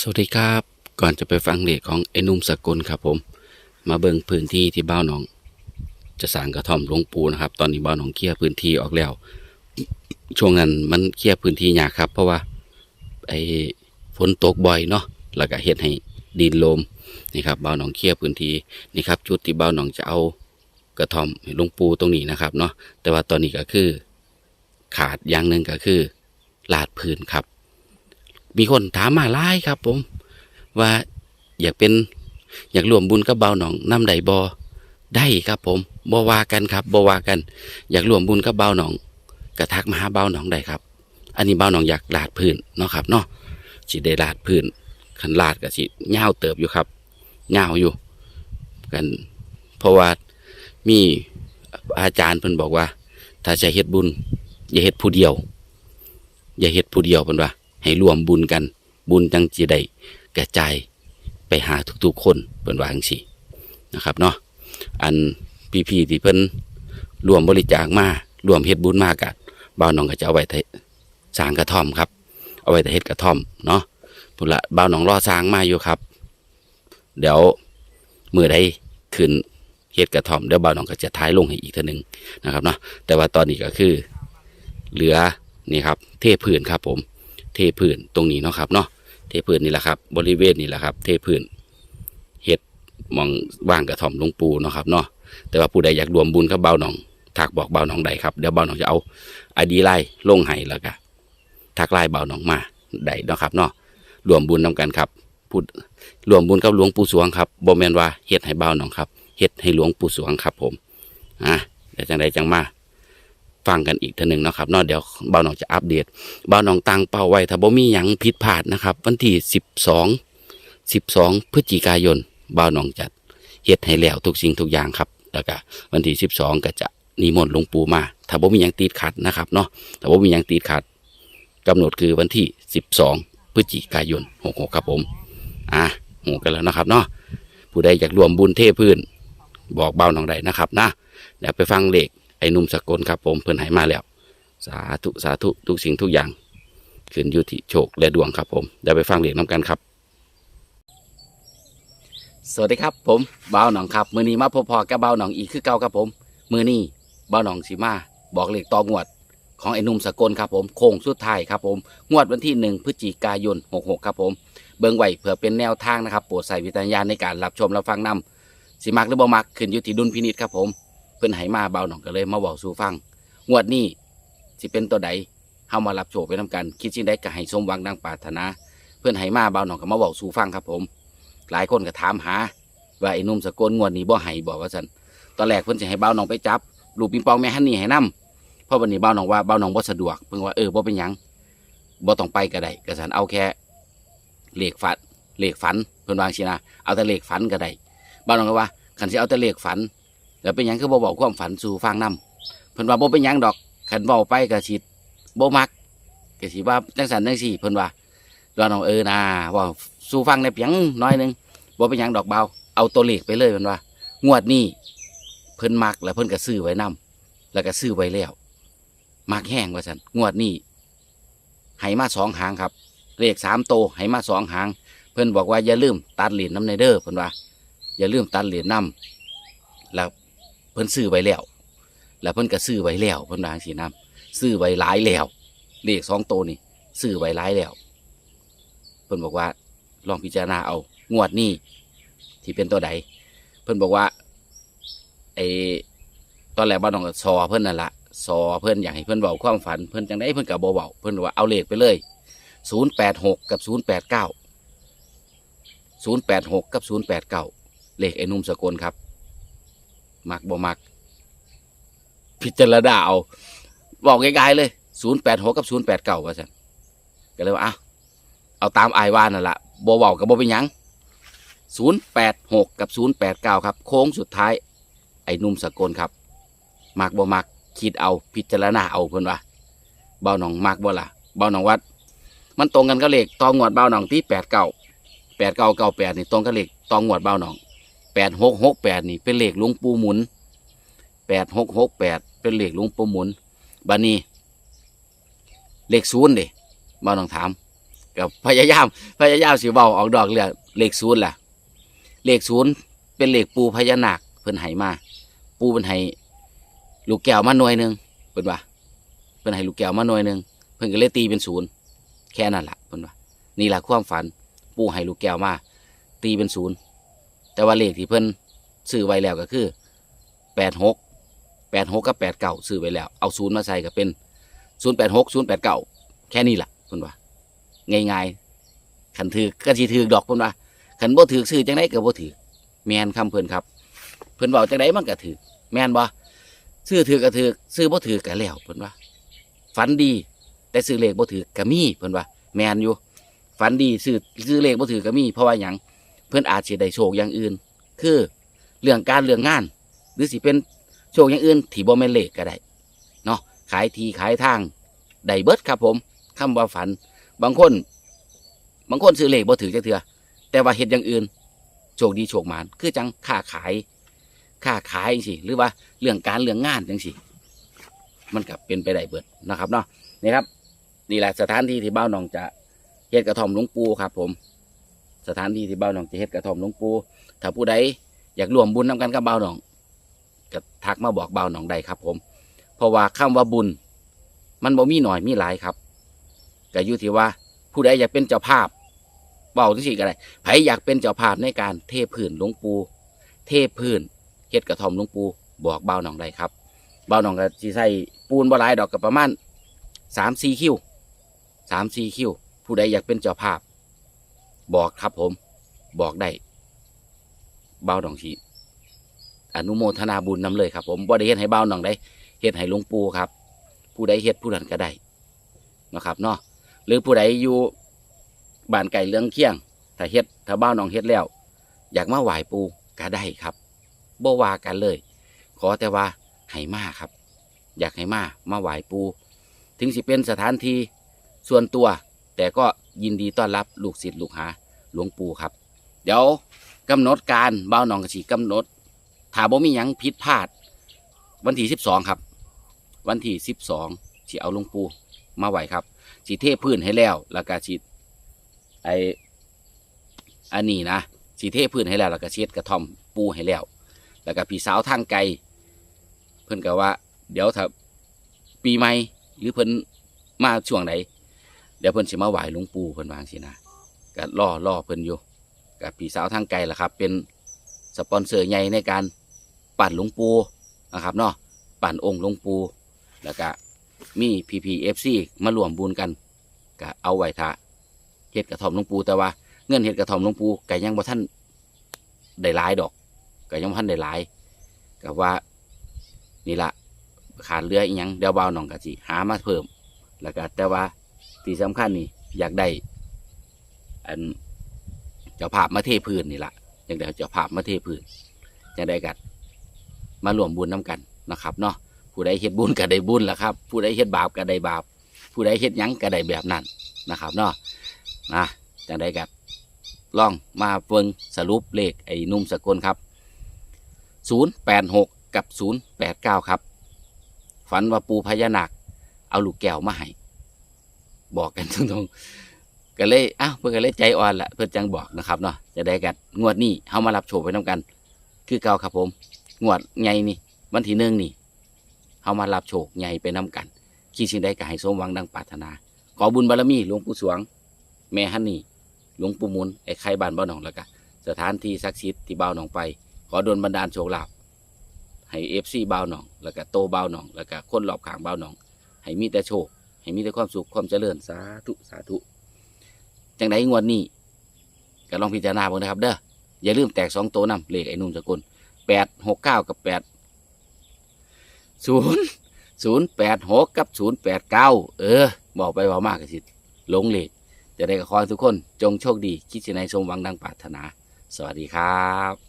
สวัสดีครับ ก่อนจะไปฟังเลขของไอ้นุ่มสกุลครับผม มาเบิ่งพื้นที่ที่บ้านหนอง จะสางกระท่อมหลวงปูนะครับ ตอนนี้บ้านหนองเคลียร์พื้นที่ออกแล้ว ช่วงนั้นมันเคลียร์พื้นที่ยากครับ เพราะว่าไอ้ฝนตกบ่อยเนาะ แล้วก็เฮ็ดให้ดินโลมนี่ครับบ้านหนองเคลียร์พื้นที่นี่ครับจุดที่บ้านหนองจะเอากระท่อมให้หลวงปูตรงนี้นะครับเนาะ แต่ว่าตอนนี้ก็คือ ขาดอย่างหนึ่งก็คือลาดพื้นครับ มีคนถามมาหลายครับ ผม ว่าอยากเป็น อยากร่วมบุญกับเบาหนองน้ำใดบอได้ครับ ผมบอว่ากันครับบอว่ากัน อยากร่วมบุญกับเบาหนองกระทักมาหาเบาหนองได้ครับ อันนี้เบาหนองอยากลาดพื้นเนาะครับเนาะสิได้ลาดพื้นขันลาดก็สิเงาเติบอยู่ครับเงาอยู่ กัน เพราะว่ามีอาจารย์เพิ่นบอกว่า ถ้าจะเฮ็ดบุญ อย่าเฮ็ดผู้เดียว อย่าเฮ็ดผู้เดียวเพิ่นว่า ให้รวมบุญกัน บุญจังสิได้กระจายไปหาทุกๆคนเพิ่นว่าจังซี่นะครับเนาะอันพี่ๆที่เพิ่นรวมบริจาคมารวมเฮ็ดบุญมากะบ่าวน้องก็จะเอาไว้ให้สร้างกระท่อมครับ เอาไว้แต่เฮ็ดกระท่อมเนาะพุ่นละบ่าวน้องรอสร้างมาอยู่ครับ เดี๋ยวมื้อใดขึ้นเฮ็ดกระท่อมเดี๋ยวบ่าวน้องก็จะท้ายลงให้อีกเทื่อหนึงนะครับเนาะแต่ว่าตอนนี้ก็คือ เหลือนี่ครับ เทพื้นครับผม เทพื้นตรงนี้เนาะครับเนาะเทพื้นนี่แหละครับ บริเวณนี่แหละครับ เทพื้นเฮ็ดมองว่างกระถ่อมลงปูเนาะครับเนาะแต่ว่าผู้ใดอยากรวมบุญกับเบาหนองทักบอกเบาหนองใดครับเดี๋ยวเบาหนองจะเอาไอดีไลน์ลงให้แล้วก็ทักไลน์เบาหนองมาได้เนาะครับเนาะรวมบุญนำกันครับพูดรวมบุญกับหลวงปู่สวงครับบ่แมนว่าเฮ็ดให้เบาหนองครับเฮ็ดให้หลวงปู่สวงครับ ผมอะเดี๋ยวจังใดจังมา ฟังกันอีกทีหนึ่งนะครับเนาะเดี๋ยวเบาหนองจะอัปเดตเบาหนองตั้งเป้าไว้ถ้าบ่มีหยังผิดพลาดนะครับ วันที่สิบสองสิบสองพฤศจิกายนเบาหนองจะเฮ็ดให้แล้วทุกสิ่งทุกอย่างครับ แล้วก็วันที่สิบสองก็จะนิมนต์หลวงปู่มา ถ้าบ่มีหยังติดขัดนะครับเนาะถ้าบ่มีหยังติดขัดกำหนดคือวันที่สิบสองพฤศจิกายนหกหกครับผมอะหูกันแล้วนะครับเนาะผู้ใดอยากรวมบุญเทพื้น บอกเบาหนองใดนะครับนะเดี๋ยวไปฟังเลข ไอ้นุ่มสกลครับผมเพิ่นให้มาแล้ว สาธุสาธุทุกสิ่งทุกอย่าง ขึ้นอยู่ที่โชคและดวงครับผมเดี๋ยวไปฟังเรียงน้ำกันครับ สวัสดีครับผมบ่าวหนองครับ มือนี้มาพบพอกับบ่าวหนองอีกคือเก่าครับผม มือนี้บ่าวหนองสีมา บอกเลขต่องวดของไอ้นุ่มสกลครับผมโค้งสุดท้ายครับผมงวดวันที่หนึ่งพฤศจิกายน 66 ครับผม เบิ่งไว้เพื่อเป็นแนวทางนะครับโปรดใส่วิจารณญาณในการรับชมรับฟังนำสิมักหรือบ่มักขึ้นอยู่ที่ดุลพินิจครับผม เพิ่นให้มาเบาหน่องก็เลยมาบอกสู่ฟัง งวดนี้สิเป็นตัวใดเฮามารับโชคไปนํกัน คิดสิ่งใดก็ให้สมหวังดังปรารถนา เพิ่นให้มาเบาหน่องก็มาบอกสู่ฟังครับผม หลายคนก็ถามหา ว่าไอ้หนุ่มสกลงวดนี้บ่ให้บอกว่าซั่นตอนแรกเพิ่นสิให้เบาหน่องไปจับลูกปิงปองแม่ฮันนี่ให้นํเพราะวันนี้เบาหนองว่าเบาหนองบ่สะดวกเพิ่นว่าเออบ่เป็นหยังบ่ต้องไปก็ได้ก็ซั่นเอาแค่เลขฝันเลขฝันเพิ่นวางซี่นะเอาแต่เลขฝันก็ได้เบาหนองก็ว่าคันสิเอาแต่เลขฝัน แล้วเป็นหยังคือบ่บอกความฝันสู่ฟังนํเพิ่นว่าบ่เป็นหยังดอกขันเว้าไปก็สิบ่มักก็สิว่าจังสันจังซี่เพิ่นว่าว่าน้องเออนะเว่าสู่ฟังได้เพียงน้อยนึงบ่เป็นหยังดอกเบาเอาตัวเลขไปเลยเพิ่นว่า งวดนี้เพิ่นมักแล้วเพิ่นก็ซื้อไว้นํแล้วก็ซื้อไว้แล้วมักแห้งว่าซั่นงวดนี้ให้มาสองหางครับ เลขสามโตวให้มาสองหาง เพิ่นบอกว่าอย่าลืมตัดเหรียญน้ำในเด้อเพิ่นว่า อย่าลืมตัดเหรียญน้ำแล้ว เพิ่นซื้อไว้แล้ว แล้วเพิ่นก็ซื้อไว้แล้วเพิ่นวางสีน้ำซื้อไว้หลายแล้วเลขสองตัวนี่ซื้อไว้หลายแล้วเพิ่นบอกว่าลองพิจารณาเอางวดนี้ที่เป็นตัวใดเพิ่นบอกว่าไอ้ตอนแรกบ้านน้องก็ซอเพิ่นนั่นละซอเพิ่นอยากให้เพิ่นเบาความฝันเพิ่นจังได้เพิ่นกับเบาเพิ่นว่าเอาเลขไปเลยศูนย์แปดหกกับศูนย์แปดเก้าศูนย์แปดหกกับศูนย์แปดเก้าเลขไอ้นุ่มสกลครับ มักบ่มัก พิจารณาเอา บอกง่ายๆเลยศูนย์แปดหกกับศูนย์แปดเก้าว่าสันก็เลยว่าอะเอาตามไอว่านั่นละบ่เว้ากับบ่เป็นยังศูนย์แปดหกกับศูนย์แปดเก้าครับ โค้งสุดท้าย ไอ้นุ่มสกลครับ มักบ่มักคิดเอาพิจารณาเอาเพิ่นว่าเบาหนองมักบ่ล่ะเบาหนองวัด มันตรงกันก็เลขตองวดเบาหนองที่แปดเก้าแปดเก้าเก้าแปดนี่ตรงกับเลขตองวดเบาหนอง แปดหกหกแปดนี่เป็นเลขหลวงปู่หมุนแปดหกหกแปดเป็นเลขหลวงปู่หมุนบานี้เลขศูนย์เด้บ้านน้องถามกับพยายามพยายามสิเว้าออกดอกเรือเลขศูนย์ล่ะเลขศูนย์เป็นเลขปูพญานาคเพิ่นให้มา ปูเพิ่นให้ลูกแก้วมาหน่วยหนึงเพิ่นว่าเพิ่นให้ลูกแก้วมาหน่วยหนึงเพิ่นก็เลยตีเป็นศูนย์แค่นั้นล่ะเพิ่นว่านี่แหละความฝัน ปูให้ลูกแก้วมา ตีเป็นศูนย์ แต่ว่าเลขที่เพิ่นซื้อไว้แล้วก็คือแปดหกแปดหกกับแปดเก้าซื้อไว้แล้ว เอาศูนย์มาใส่ก็เป็นศูนย์แปดหกศูนย์แปดเก้าแค่นี้ล่ะเพิ่นว่าง่ายๆขันถือก็สิถือดอกเพิ่นว่าขันบ่ถือซื้อจังไดก็บ่ถือแมนคำเพิ่นครับ เพิ่นเว้าจังไดมันก็ถือแมนบ่ซื้อถือก็ถือซื้อบ่ถือก็แล้วเพิ่นว่าฝันดีแต่ซื้อเลขบ่ถือก็มีเพิ่นว่าแมนอยู่ฝันดีซื้อซื้อเลขบ่ถือก็มีเพราะว่าหยัง เพิ่อนอาจสิได้โชคอย่างอื่น คือเรื่องการเรื่องงาน หรือสิเป็นโชคอย่างอื่นที่บ่แม่นเลขก็ได้เนาะขายทีขายทางได้เบิดครับผมคำว่าฝัน บางคน บางคนซื้อเลขบ่ถือจักเทื่อแต่ว่าเฮ็ดอย่างอื่น โชคดีโชคหมานคือจังค้าขายค้าขายจังซี่หรือว่าเรื่องการเรื่องงานจังซี่มันก็เป็นไปได้เบิดนะครับเนาะนี่ครับ นี่แหละสถานที่ที่บ้าหนองจะเฮ็ดกระท่อมหลวงปู่ครับผม สถานที่ที่เบ้าหนองจะเฮ็ดกระท่อมหลวงปู่ถ้าผู้ใดอยากร่วมบุญนำกันกับเบ้าหนองก็ทักมาบอกเบ้าหนองได้ครับ ผม เพราะว่าคำว่าบุญ มันบ่มีหน่อยมีหลายครับก็อยู่ที่ว่า ผู้ใดอยากเป็นเจ้าภาพเบาที่สิก็ได้ไผอยากเป็นเจ้าภาพในการเทพื้นหลวงปู่เทพื้นเฮ็ดกระท่อมหลวงปู่บอกเบ้าหนองได้ครับเบ้าหนองก็สิใส่ปูนบ่หลายดอกก็ประมาณสามสี่คิวสามสี่คิวผู้ใดอยากเป็นเจ้าภาพ บอกครับผม บอกได้ เบ้าหนองชีอนุโมทนาบุญนำเลยครับ ผมบ่ได้เฮ็ดให้เบ้าหนองได้เฮ็ดให้หลวงปู่ครับ ผู้ใดเฮ็ดผู้นั้นก็ได้นะครับเนาะหรือผู้ใดอยู่บ้านไก่เรื่องเคียงถ้าเฮ็ดถ้าเบ้าหนองเฮ็ดแล้ว อยากมาไหว้ปูก็ได้ครับบ่ว่ากันเลย ขอแต่ว่าให้มาครับ อยากให้มามาไหว้ปูถึงสิเป็นสถานที่ส่วนตัว แต่ก็ ยินดีต้อนรับลูกศิษย์ลูกหาหลวงปู่ครับ เดี๋ยวกำหนดการเบ้าหนองกระสีกำหนดถ้าบ่มีหยังผิดพลาด วันที่สิบสองครับ วันที่สิบสองสิเอาหลวงปู่มาไหวครับสีเทพื้นให้แล้วแล้วก็สีไออันนี้นะสีเทพื้นให้แล้วแล้วก็เช็ดกระท่อมปูให้แล้ว แล้วก็พี่สาวทางไกลเพิ่นก็ว่า เดี๋ยวถ้าปีใหม่หรือเพิ่นมาช่วงไหน เดี๋ยวเพิ่นสิมาไหว้หลวงปู่เพิ่นวาจั่งสินะก็ล่อล่อเพิ่นอยู่กับพี่สาวทางไกลล่ะครับ เป็นสปอนเซอร์ใหญ่ในการปั่นหลวงปู่นะครับเนาะปั่นองค์หลวงปู่แล้วก็มีพีพีเอฟซีมารวมบุญกันก็เอาไว้ท่าเฮ็ดกระท่อมหลวงปู่แต่ว่าเงินเฮ็ดกระท่อมหลวงปู่ก็ยังบ่ท่านได้หลายดอกก็ยังบ่ท่านได้หลายก็ว่านี่ละขาดเรืออีหยังเดี๋ยวเบาวหนองกะจิหามาเพิ่ม แล้วก็แต่ว่า ที่สำคัญนี่อยากได้อันเจ้าภาพมาเทพื้นนี่ละอยากได้เจ้าภาพมาเทพื้นอยากได้กัดมารวมบุญน้กันนะครับเนาะผู้ใดเฮ็ดบุญก็ได้บุญแหละครับ ผู้ใดเฮ็ดบาปก็ได้บาป ผู้ใดเฮ็ดยั้งก็ได้แบบนั้นนะครับเนาะนะจังได้กัดลองมาเบิ่งสรุปเลขไอ้นุ่มสกลครับศูนย์แปดหกกับศูนย์แปดเก้าครับ ฝันว่าปูพญานาคเอาลูกแก้วมาให้ บอกกันตรงๆก็เลยอ้าวเพื่อนก็เลยใจอ่อนละเพื่อนจังบอกนะครับเนาะจะได้กันงวดนี้เฮามารับโชคไปน้กัน คือเก่าครับผม งวดใหญ่นี่วันที่หนึ่งนี่เฮามารับโชคใหญ่ไปน้กันคิดสิ่งใดก็ให้สมหวังดังปรารถนา ขอบุญบารมีหลวงปู่สวง แม่ฮันนี่หลวงปู่มุนไอ้ไข่บ้านบ้านหนองแล้วก็สถานที่ศักดิ์สิทธิ์ที่บ้าวหนองไป ขอดลบันดาลโชคลาภให้เอฟซีบ้าวหนอง แล้วก็โตบ้าวหนอง แล้วก็คนรอบข้างบ้าวหนอง ให้มีแต่โชค ให้มีแต่ความสุขความเจริญสาธุสาธุจังไดงวดนี้ก็ลองพิจารณาเบิ่งนะครับ เด้ออย่าลืมแตกสองโตวนำเลขไอ้หนุ่มสกุลแปดหกเก้ากับแปดศูนย์ศูนย์แปดหกกับศูนย์แปดเก้าเออบอกไปว่ามากกสิหลงเลขจะได้กับคอยทุกคน จงโชคดี คิดสิในสมหวังดังปรารถนา สวัสดีครับ